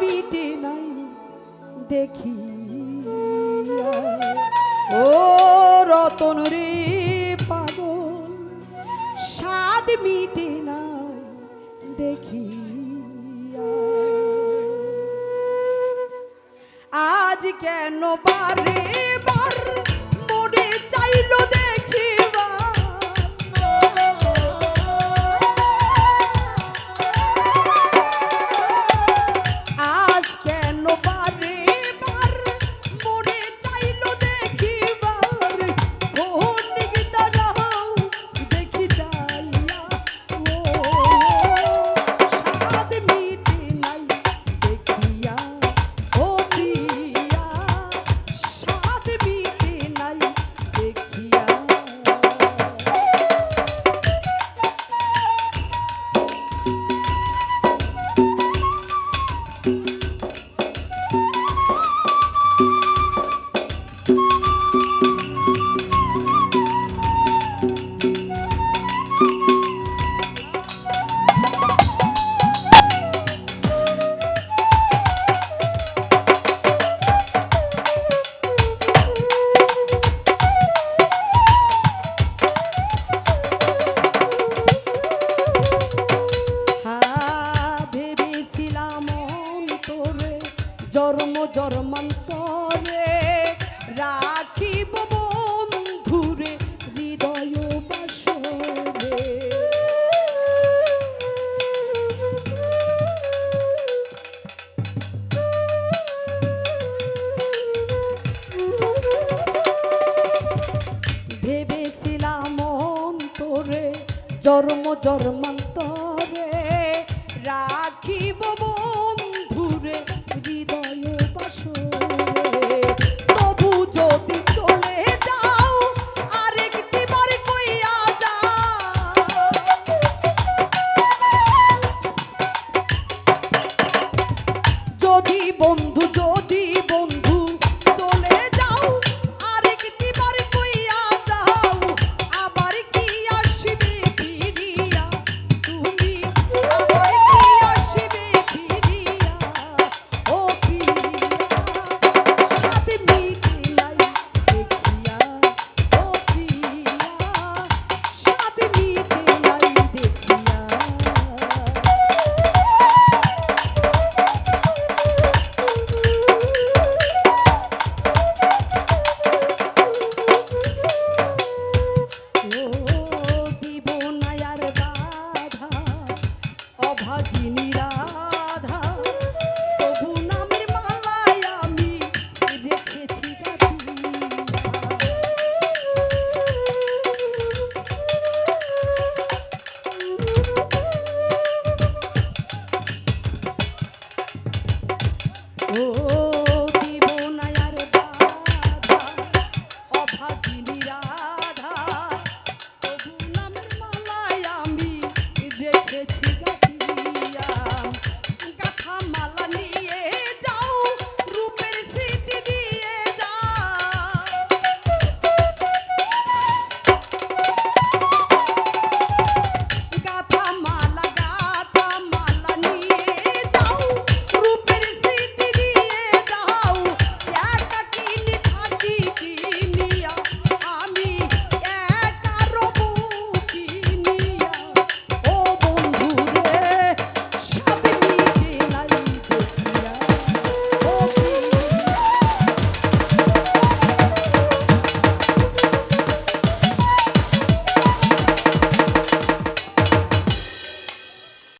বিটে নাই দেখি ও রতন রে পাগল, স্বাদ মিটে নাই দেখি আজ কেন বারে বার জন্ম জন্মান্তরে রাখিব বন্ধুরে হৃদয় বাসরে। ভেবেছিলাম অন্তরে জন্ম জন্মান্তরে Oh.